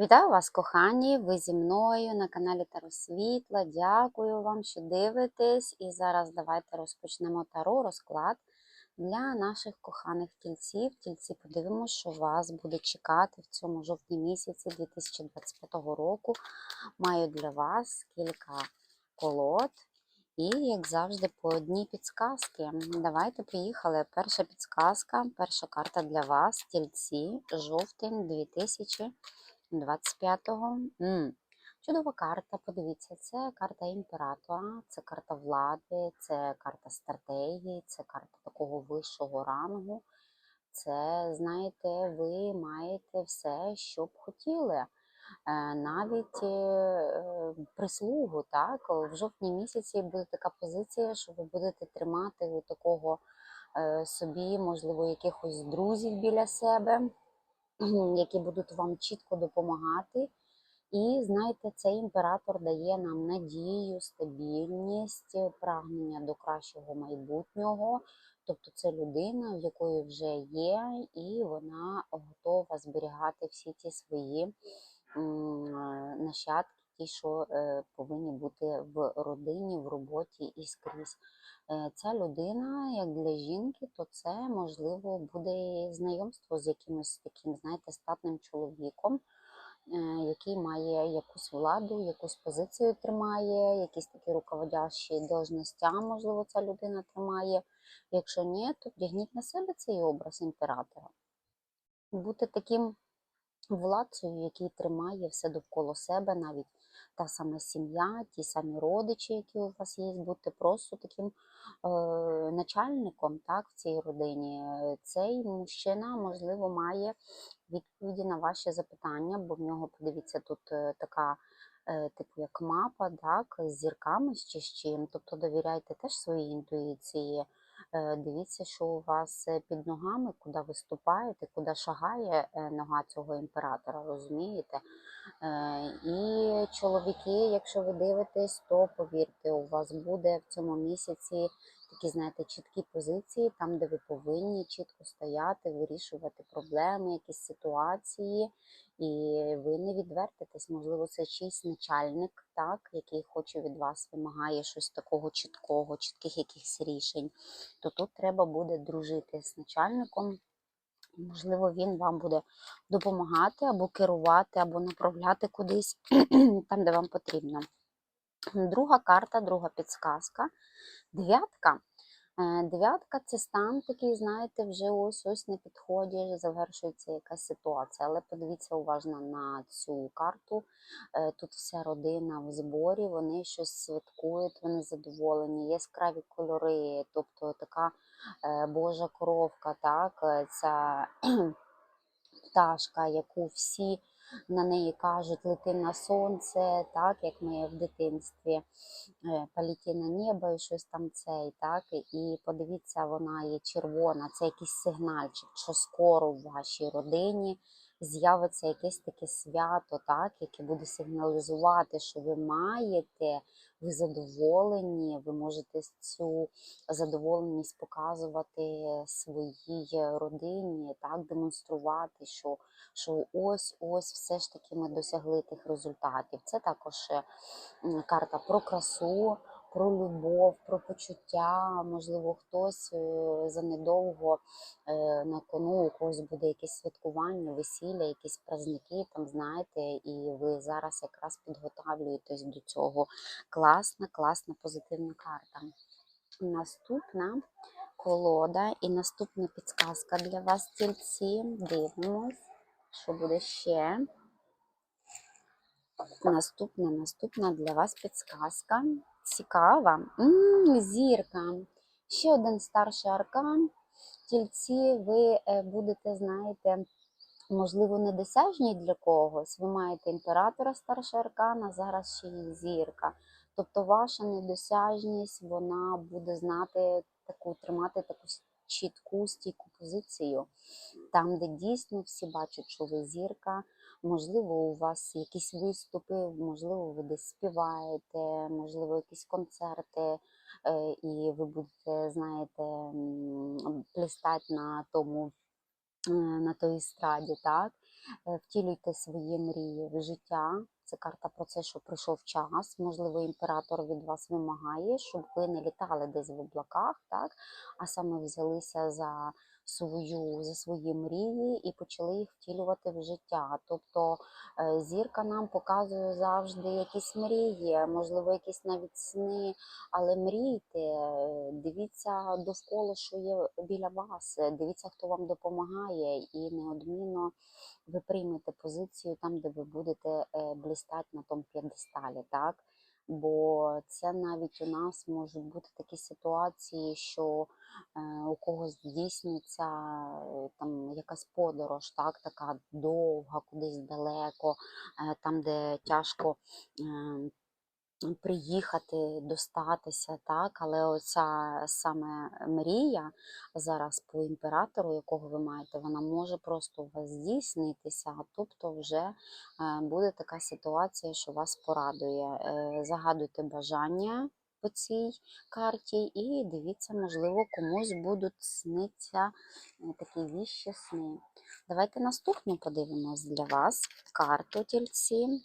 Вітаю вас, кохані! Ви зі мною на каналі Таро Світла. Дякую вам, що дивитесь. І зараз давайте розпочнемо таро розклад для наших коханих тільців. Тільці подивимося, що вас буде чекати в цьому жовтні місяці 2025 року. Маю для вас кілька колод. І, як завжди, по одній підсказки. Давайте поїхали. Перша підсказка, перша карта для вас, тільці, жовтень 2025 25-го. М, Чудова карта, подивіться, це карта імператора, це карта влади, це карта стратегії, це карта такого вищого рангу. Це, знаєте, ви маєте все, що б хотіли. Е, Навіть е, прислугу, так, в жовтні місяці буде така позиція, що ви будете тримати у такого е, собі, можливо, якихось друзів біля себе які будуть вам чітко допомагати. І знаєте, цей імператор дає нам надію, стабільність, прагнення до кращого майбутнього. Тобто це людина, в якої вже є, і вона готова зберігати всі ті свої нащадки, ті, що е, повинні бути в родині, в роботі і скрізь. Е, ця людина, як для жінки, то це можливо буде знайомство з якимось таким, знаєте, статним чоловіком, е, який має якусь владу, якусь позицію тримає, якісь такі руководящі должностя, можливо, ця людина тримає. Якщо ні, то вдягніть на себе цей образ імператора. Бути таким владцею, який тримає все довкола себе, навіть та сама сім'я, ті самі родичі, які у вас є, бути просто таким е, начальником так, в цій родині. Цей мужчина, можливо, має відповіді на ваші запитання, бо в нього, подивіться, тут е, така. е, Типу як мапа, так, з зірками чи з чим. Тобто довіряйте теж своїй інтуїції. Е, Дивіться, що у вас е, під ногами, куди ви ступаєте, куди шагає е, нога цього імператора, розумієте? І чоловіки, якщо ви дивитесь, то повірте, у вас буде в цьому місяці такі, знаєте, чіткі позиції, там, де ви повинні чітко стояти, вирішувати проблеми, якісь ситуації, і ви не відвертитесь. Можливо, це чийсь начальник, так, який хоче від вас, вимагає щось такого чіткого, чітких якихось рішень. То тут треба буде дружити з начальником. Можливо, він вам буде допомагати або керувати, або направляти кудись там, де вам потрібно. Друга карта, друга підсказка. Дев'ятка. Дев'ятка це стан такий, знаєте, вже ось ось на підході, завершується якась ситуація. Але подивіться уважно на цю карту. Е, Тут вся родина в зборі, вони щось святкують, вони задоволені, яскраві кольори, тобто така е, Божа коровка, так, е, ця пташка, яку всі на неї кажуть лети на сонце, так, як ми в дитинстві е, політі на небо і щось там цей, так, і подивіться, вона є червона, це якийсь сигнальчик, що скоро в вашій родині з'явиться якесь таке свято, так, яке буде сигналізувати, що ви маєте, ви задоволені, ви можете цю задоволеність показувати своїй родині, так, демонструвати, що, що ось ось все ж таки ми досягли тих результатів. Це також карта про красу, про любов, про почуття. Можливо, хтось е, занедовго е, на кону, у когось буде якесь святкування, весілля, якісь праздники, там знаєте, і ви зараз якраз підготавлюєтесь до цього. Класна, класна, позитивна карта. Наступна колода і наступна підсказка для вас, тільці. Дивимось, що буде ще. Наступна, наступна для вас підсказка. Цікава. М, зірка. Ще один старший аркан. Тільці ви е, будете, знаєте, можливо, недосяжні для когось. Ви маєте імператора старшого аркана, зараз ще й зірка. Тобто ваша недосяжність, вона буде знати таку, тримати таку чітку, стійку позицію, там, де дійсно всі бачать, що ви зірка. Можливо, у вас якісь виступи, можливо, ви десь співаєте, можливо, якісь концерти, е, і ви будете, знаєте, м, блистати на тому, е, на той естраді, так? Е, Втілюйте свої мрії в життя. Це карта про це, що прийшов час. Можливо, імператор від вас вимагає, щоб ви не літали десь в облаках, так? а саме взялися за свою за свої мрії і почали їх втілювати в життя. Тобто е, зірка нам показує завжди якісь мрії, можливо, якісь навіть сни, але мрійте, е, дивіться довкола, що є біля вас, е, дивіться, хто вам допомагає, і неодмінно ви приймете позицію там, де ви будете блістати на тому п'єдесталі? Бо це навіть у нас можуть бути такі ситуації, що е, у когось здійсниться е, там якась подорож, так, така довга, кудись далеко, е, там, де тяжко. Приїхати, достатися, так, але оця саме мрія зараз по імператору, якого ви маєте, вона може просто у вас здійснитися, тобто вже е, буде така ситуація, що вас порадує. Е, Загадуйте бажання по цій карті і дивіться, можливо, комусь будуть сниться е, такі віщі сни. Давайте наступну подивимось для вас карту тільці.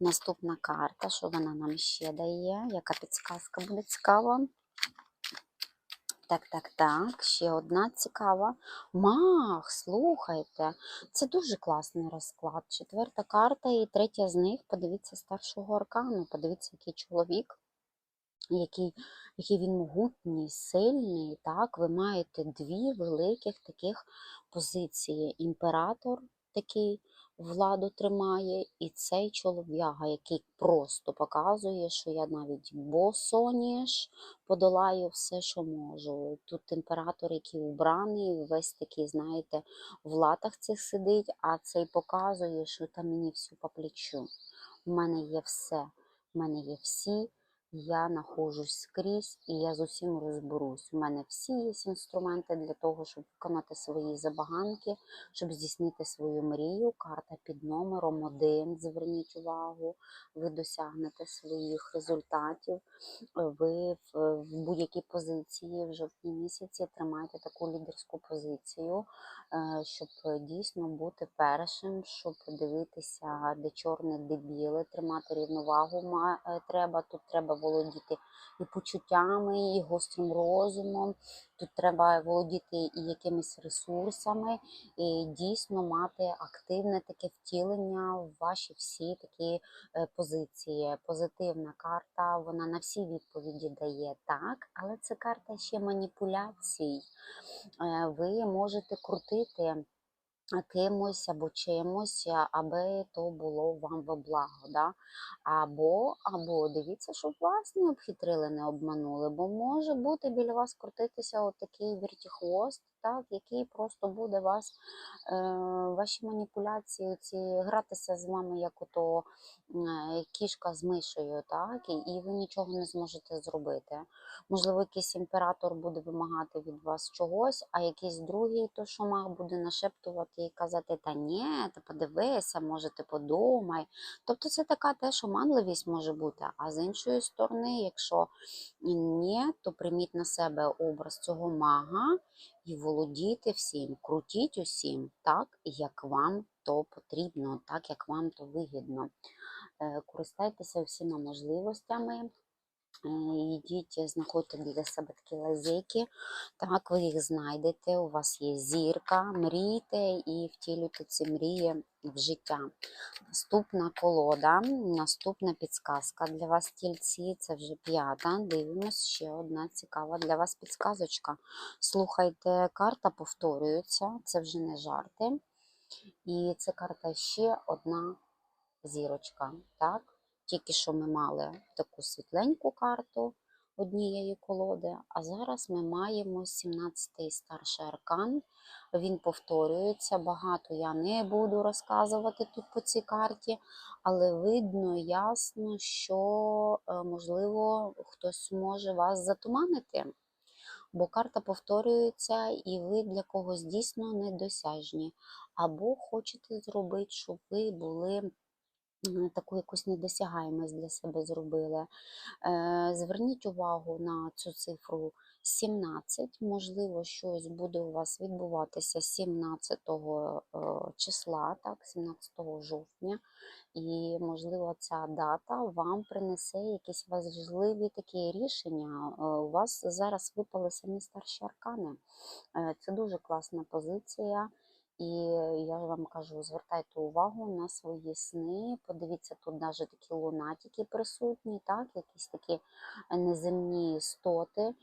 Наступна карта, що вона нам ще дає? Яка підсказка буде цікава? Так, так, так, ще одна цікава. Мах, слухайте, це дуже класний розклад. Четверта карта і третя з них, подивіться, старшого аркану, подивіться, який чоловік, який, який він могутній, сильний. Так, ви маєте дві великих таких позиції. Імператор такий владу тримає, і цей чолов'яга, який просто показує, що я навіть босоніж подолаю все, що можу. Тут імператор, який убраний, весь такий, знаєте, в латах цих сидить, а цей показує, що там мені все по плечу. У мене є все, у мене є всі. Я нахожусь скрізь і я з усім розберусь. У мене всі є інструменти для того, щоб виконати свої забаганки, щоб здійснити свою мрію. Карта під номером один. Зверніть увагу, ви досягнете своїх результатів. Ви в, будь-якій позиції в жовтні місяці тримайте таку лідерську позицію, е, щоб дійсно бути першим, щоб дивитися, де чорне, де біле, тримати рівновагу е, треба. Тут треба володіти і почуттями, і гострим розумом. Тут треба володіти і якимись ресурсами, і дійсно мати активне таке втілення в ваші всі такі е, позиції. Позитивна карта, вона на всі відповіді дає так, але це карта ще маніпуляцій. Е, Ви можете крутити кимось або чимось, аби то було вам во благо. Да? Або, або дивіться, щоб вас не обхитрили, не обманули, бо може бути біля вас крутитися отакий вертіхвост, так, який просто буде вас, е, ваші маніпуляції, ці, гратися з вами, як ото е, кішка з мишею, так, і, ви нічого не зможете зробити. Можливо, якийсь імператор буде вимагати від вас чогось, а якийсь другий, то маг буде нашептувати і казати, та ні, ти подивися, може, ти подумай. Тобто це така теж оманливість може бути. А з іншої сторони, якщо ні, то прийміть на себе образ цього мага і володійте всім, крутіть усім так, як вам то потрібно, так як вам то вигідно. Е, Користайтеся всіма можливостями. Йдіть, знаходьте для себе такі лазейки, так ви їх знайдете. У вас є зірка, мрійте і втілюйте ці мрії в життя. Наступна колода, наступна підсказка для вас, тільці, це вже п'ята. Дивимось, ще одна цікава для вас підсказочка. Слухайте, карта повторюється, це вже не жарти. І це карта ще одна зірочка. Так? Тільки що ми мали таку світленьку карту однієї колоди, а зараз ми маємо 17-й старший аркан. Він повторюється. Багато я не буду розказувати тут по цій карті, але видно ясно, що, е, можливо, хтось може вас затуманити. Бо карта повторюється, і ви для когось дійсно недосяжні. Або хочете зробити, щоб ви були таку якусь недосягаємость для себе зробили. Е, Зверніть увагу на цю цифру 17, можливо, щось буде у вас відбуватися 17 е, числа, так, 17 жовтня, і, можливо, ця дата вам принесе якісь важливі такі рішення. Е, У вас зараз випали самі старші аркани. Це дуже класна позиція. І я вам кажу, звертайте увагу на свої сни. Подивіться, тут навіть такі лунатики присутні, так, якісь такі неземні істоти. Е,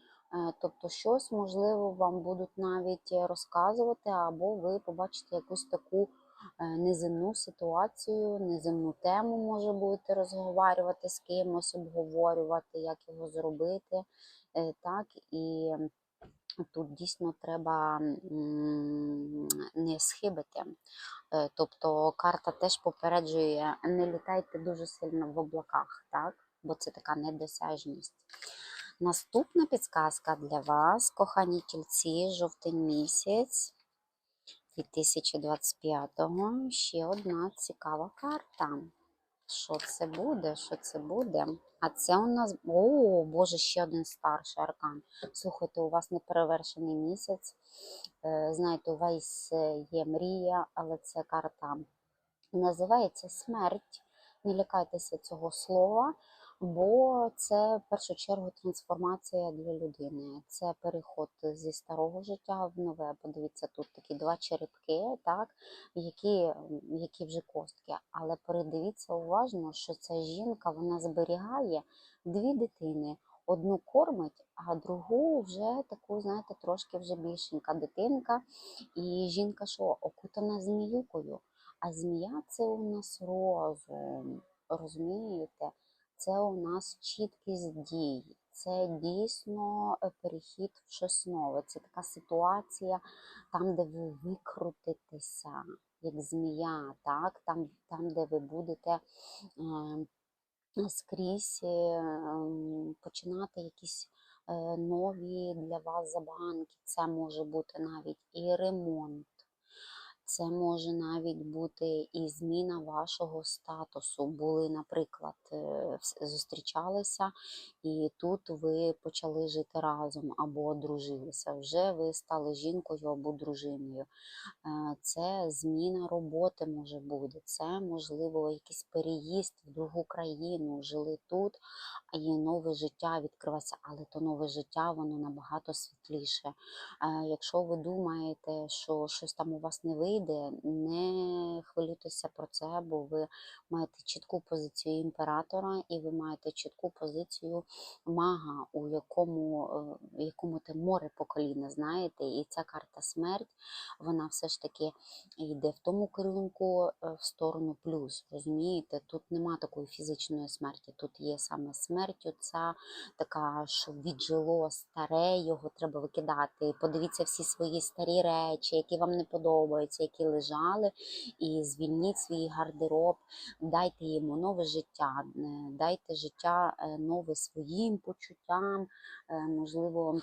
Тобто щось, можливо, вам будуть навіть розказувати, або ви побачите якусь таку е, неземну ситуацію, неземну тему може будете розговорювати з кимось, обговорювати, як його зробити. Е, Так, і тут дійсно треба не схибити. Е, Тобто карта теж попереджує, не літайте дуже сильно в облаках, так? бо це така недосяжність. Наступна підказка для вас, кохані тільці, жовтень місяць 2025-го. Ще одна цікава карта. Що це буде? Що це буде? А це у нас. О, Боже, ще один старший аркан. Слухайте, у вас неперевершений місяць. Е, Знаєте, у вас е, є мрія, але це карта називається смерть. Не лякайтеся цього слова, бо це в першу чергу трансформація для людини. Це переход зі старого життя в нове. Подивіться, тут такі два черепки, так, які, які вже костки. Але передивіться уважно, що ця жінка вона зберігає дві дитини. Одну кормить, а другу вже таку, знаєте, трошки вже більшенька дитинка. І жінка що окутана зміюкою. А змія це у нас розум, розумієте? Це у нас чіткість дій. Це дійсно е, перехід в щось нове. Це така ситуація, там, де ви викрутитеся, як змія, так? Там, там де ви будете е, скрізь е, починати якісь е, нові для вас забаганки. Це може бути навіть і ремонт. Це може навіть бути і зміна вашого статусу. Були, наприклад, е, зустрічалися, і тут ви почали жити разом або одружилися. Вже ви стали жінкою або дружиною. Е, Це зміна роботи може бути. Це можливо якийсь переїзд в другу країну. Жили тут, а нове життя відкривається, але то нове життя воно набагато світліше. Е, Якщо ви думаєте, що щось там у вас не вийде, не хвилюйтеся про це, бо ви маєте чітку позицію імператора і ви маєте чітку позицію мага, у якому, е, якому те море по коліна, знаєте, і ця карта смерть, вона все ж таки йде в тому керунку е, в сторону плюс. Розумієте, тут нема такої фізичної смерті, тут є саме смерть, оця така, що віджило старе, його треба викидати. Подивіться всі свої старі речі, які вам не подобаються, які лежали, і звільніть свій гардероб, дайте йому нове життя, е, дайте життя е, нове своїм почуттям, е, можливо.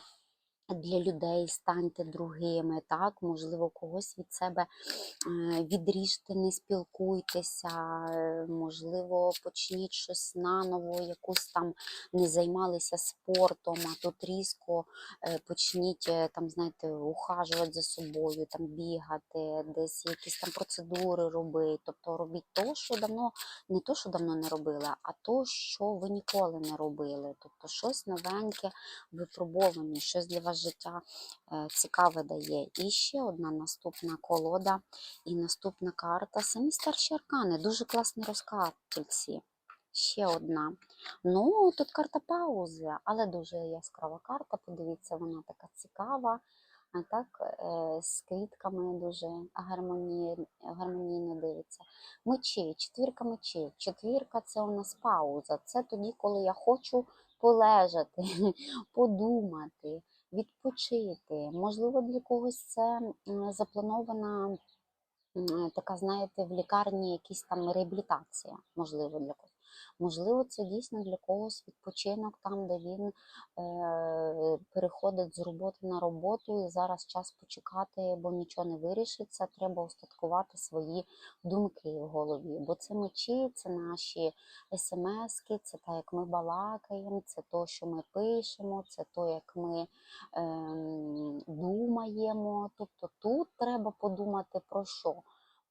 Для людей станьте другими, так, можливо, когось від себе е, відріжте, не спілкуйтеся, е, можливо, почніть щось наново, якусь там не займалися спортом, а тут різко е, почніть там, знаєте, ухажувати за собою, там бігати, десь якісь там процедури робити. Тобто робіть то, що давно, не то, що давно не робили, а то, що ви ніколи не робили. Тобто щось новеньке, випробоване, щось для вас життя е, цікаве дає. І ще одна наступна колода і наступна карта. Самі старші аркани. Дуже класний розклад тільці. Ще одна. Ну, тут карта паузи, але дуже яскрава карта. Подивіться, вона така цікава. А так, е, з квітками дуже гармонійно, гармонійно дивиться. Мечі, четвірка мечів. Четвірка це у нас пауза. Це тоді, коли я хочу полежати, подумати, відпочити. Можливо, для когось це запланована така, знаєте, в лікарні якісь там реабілітація, можливо, для когось. Можливо, це дійсно для когось відпочинок там, де він е, переходить з роботи на роботу, і зараз час почекати, бо нічого не вирішиться. Треба устаткувати свої думки в голові. Бо це мечі, це наші смски, це те, як ми балакаємо, це то, що ми пишемо, це то, як ми ем, думаємо. Тобто тут треба подумати про що?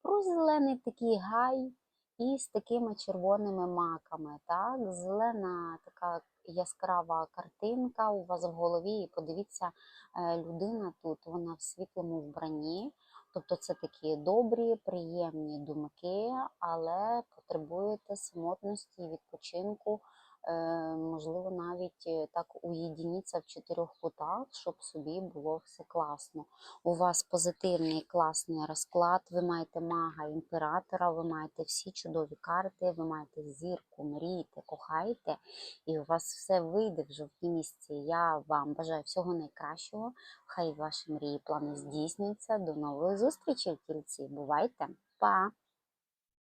Про зелений такий гай із такими червоними маками. Так? Зелена така яскрава картинка у вас в голові. І подивіться, е, людина тут, вона в світлому вбранні. Тобто це такі добрі, приємні думки, але потребуєте самотності і відпочинку. Е, можливо, навіть е, так уєдиніться в чотирьох кутах, щоб собі було все класно. У вас позитивний класний розклад. Ви маєте мага імператора, ви маєте всі чудові карти, ви маєте зірку, мрійте, кохайте, і у вас все вийде в жовтні місці. Я вам бажаю всього найкращого. Хай ваші мрії, плани здійснюються. До нових зустрічей в тільці. Бувайте, па!